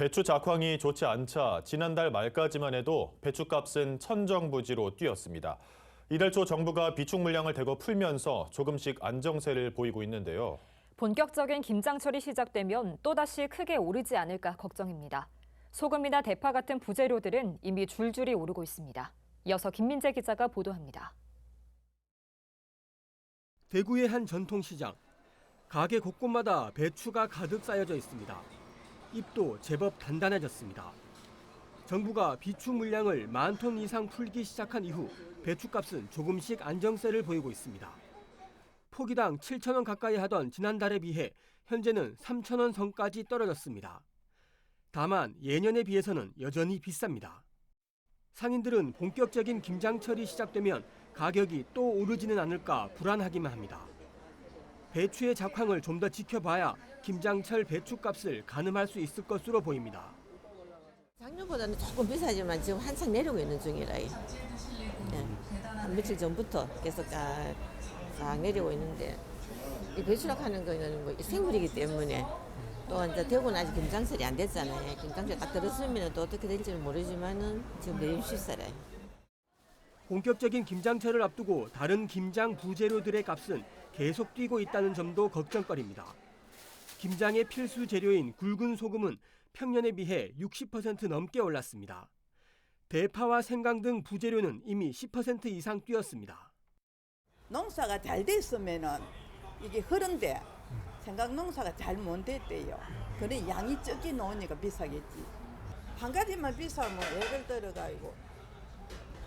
배추 작황이 좋지 않자 지난달 말까지만 해도 배추값은 천정부지로 뛰었습니다. 이달 초 정부가 비축 물량을 대거 풀면서 조금씩 안정세를 보이고 있는데요. 본격적인 김장철이 시작되면 또다시 크게 오르지 않을까 걱정입니다. 소금이나 대파 같은 부재료들은 이미 줄줄이 오르고 있습니다. 이어서 김민재 기자가 보도합니다. 대구의 한 전통시장. 가게 곳곳마다 배추가 가득 쌓여져 있습니다. 입도 제법 단단해졌습니다. 정부가 비축 물량을 만 톤 이상 풀기 시작한 이후 배추값은 조금씩 안정세를 보이고 있습니다. 포기당 7천 원 가까이 하던 지난달에 비해 현재는 3천 원 선까지 떨어졌습니다. 다만 예년에 비해서는 여전히 비쌉니다. 상인들은 본격적인 김장철이 시작되면 가격이 또 오르지는 않을까 불안하기만 합니다. 배추의 작황을 좀 더 지켜봐야 김장철 배추값을 가늠할 수 있을 것으로 보입니다. 작년보다는 조금 비싸지만 지금 한창 내리고 있는 중이라. 예. 한 며칠 전부터 계속 쫙, 쫙 내리고 있는데 이 배추락 하는 거는 뭐 생물이기 때문에 또 이제 대구는 아직 김장철이 안 됐잖아요. 김장철 딱 들었으면 또 어떻게 될지는 모르지만은 지금 내림 쉽사라요. 본격적인 김장철을 앞두고 다른 김장 부재료들의 값은 계속 뛰고 있다는 점도 걱정거리입니다. 김장의 필수 재료인 굵은 소금은 평년에 비해 60% 넘게 올랐습니다. 대파와 생강 등 부재료는 이미 10% 이상 뛰었습니다. 농사가 잘 됐으면은 이게 흐른데 생각 농사가 잘 못 됐대요. 그래 양이 적게 나오니까 비싸겠지. 한 가지만 비싸면 예를 들어가지고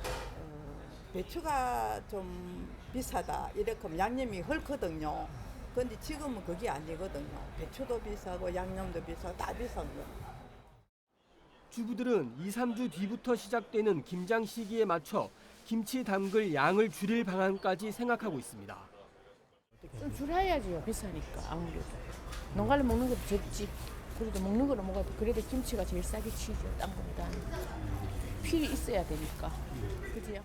어, 배추가 좀 비싸다 이렇게 양념이 헐거든요. 근데 지금은 그게 아니거든요. 배추도 비싸고 양념도 비싸고 다 비싼 거. 주부들은 2, 3주 뒤부터 시작되는 김장 시기에 맞춰 김치 담글 양을 줄일 방안까지 생각하고 있습니다. 좀 줄여야지요 비싸니까 아무래도 농가를 먹는 것도 적지 그래도 먹는 거는 먹어도 그래도 김치가 제일 싸게 치죠 딴 거보다는 필이 있어야 되니까 그지요?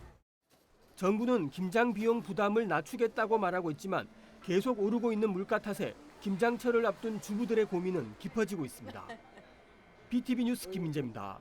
정부는 김장 비용 부담을 낮추겠다고 말하고 있지만 계속 오르고 있는 물가 탓에 김장철을 앞둔 주부들의 고민은 깊어지고 있습니다. BTV 뉴스 김민재입니다.